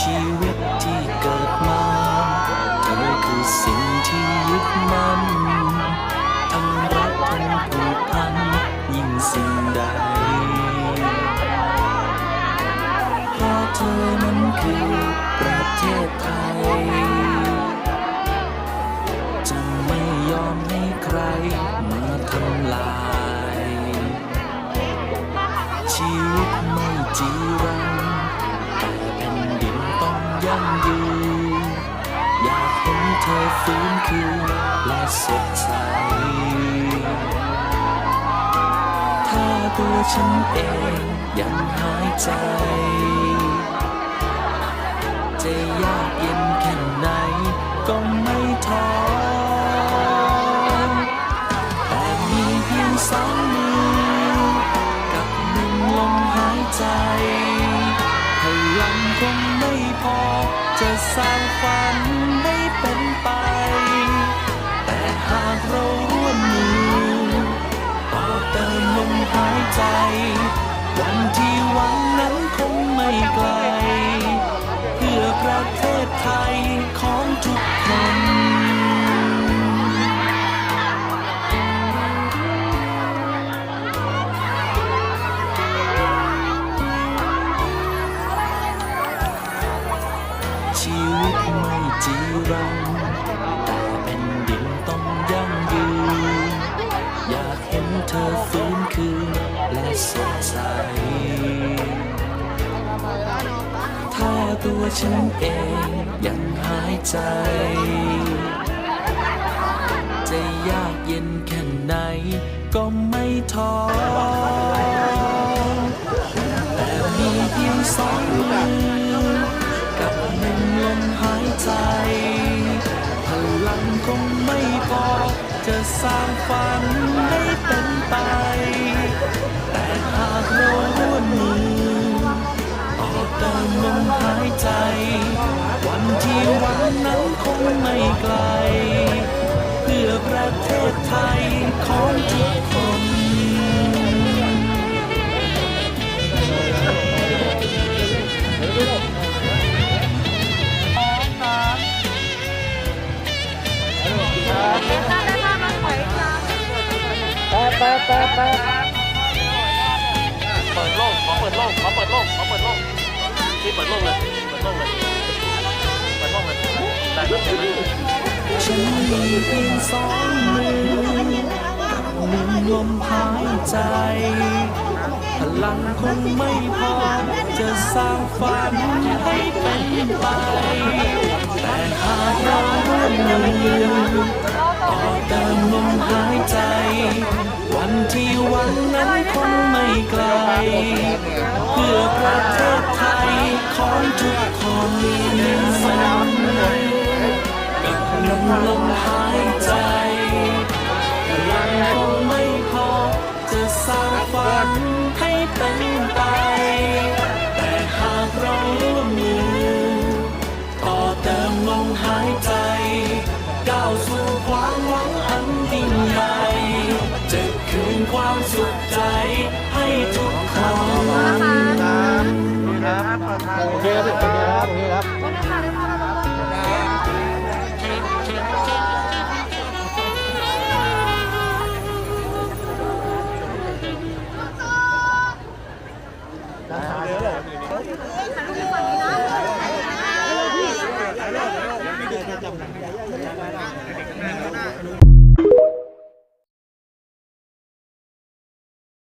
ชีวิตที่เกิดมา เธอคือสิ่งที่ยึดมั่นทั้งรักทั้งผูกพันยิ่งสิ่งใด ยอมให้ใครมาทำลาย ชีวิตไม่จีรังแต่แผ่นดินต้องยั่งยืน อยากเห็นเธอฟื้นคืนและสดใส ถ้าตัวฉันเองยังหายใจ จะยากเย็นแค่ไหน สองมือกับหนึ่งลมหายใจพลังคงไม่พอ จะสร้างฝันให้เป็นไป แต่หากเราร่วมมือต่อเติมลมหายใจ วันที่หวังนั้นคงไม่ไกล เพื่อประเทศไทยของทุกคน รังแต่แผ่นดินต้องยั่งยืน อยากเห็นเธอฟื้นคืนและสดใส ถ้าตัวฉันเองยังหายใจ จะยากเย็นแค่ไหนก็ไม่ท้อแต่มีเพียงสอง สร้างฝันให้เป็นไป แต่หากเราร่วมมือออเติมลมหายใจ วันที่หวันนั้นคงไม่ไกล เพื่อประเทศไทยของทุกคน แป๊บแป๊บแป๊บเปิดโล่งขอเปิดโล่งขอเปิดโล่งขอเปิดโล่งนี่เปิดโล่งเลยเปิดโล่งเลยเปิดโล่งเลยได้ครับฉันมีเพียงสองมือกับหนึ่งลมหายใจ พลังคงไม่พอ จะสร้างฝันให้เป็นไป แต่หากเราร่วมมือ ลมลมหายใจพลังคงไม่พอ จะสร้างฝันให้เป็นไป แต่หากเราร่วมมือ ต่อเติมลมหายใจ ก้าวสู่ความหวังอันยิ่งใหญ่จะคืนความสุขใจให้ทุกคนโอเคครับโอเคครับโอเคครับเ